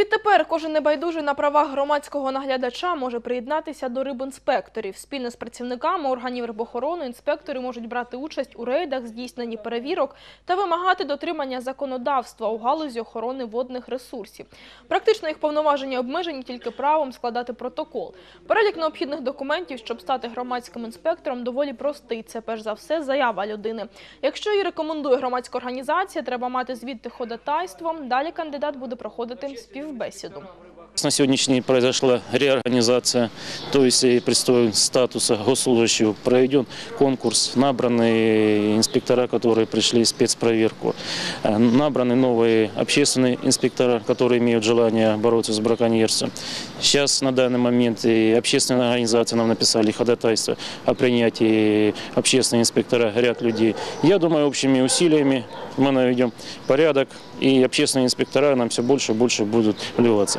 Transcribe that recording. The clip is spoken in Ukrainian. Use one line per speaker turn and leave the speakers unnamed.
Відтепер кожен небайдужий на правах громадського наглядача може приєднатися до рибінспекторів. Спільно з працівниками органів рибохорони інспектори можуть брати участь у рейдах, здійсненні перевірок та вимагати дотримання законодавства у галузі охорони водних ресурсів. Практично їх повноваження обмежені тільки правом складати протокол. Перелік необхідних документів, щоб стати громадським інспектором, доволі простий. Це перш за все заява людини. Якщо її рекомендує громадська організація, треба мати звідти ходатайство. Далі кандидат буде проходити співбесіду.
На сегодняшний день произошла реорганизация, то есть и представитель статуса госслужащего проведен конкурс, набраны инспектора, которые пришли спецпроверку, набраны новые общественные инспектора, которые имеют желание бороться с браконьерством. Сейчас на данный момент и общественные организации нам написали ходатайство о принятии общественных инспектора ряд людей. Я думаю, общими усилиями мы наведем порядок, и общественные инспектора нам все больше и больше будут вливаться.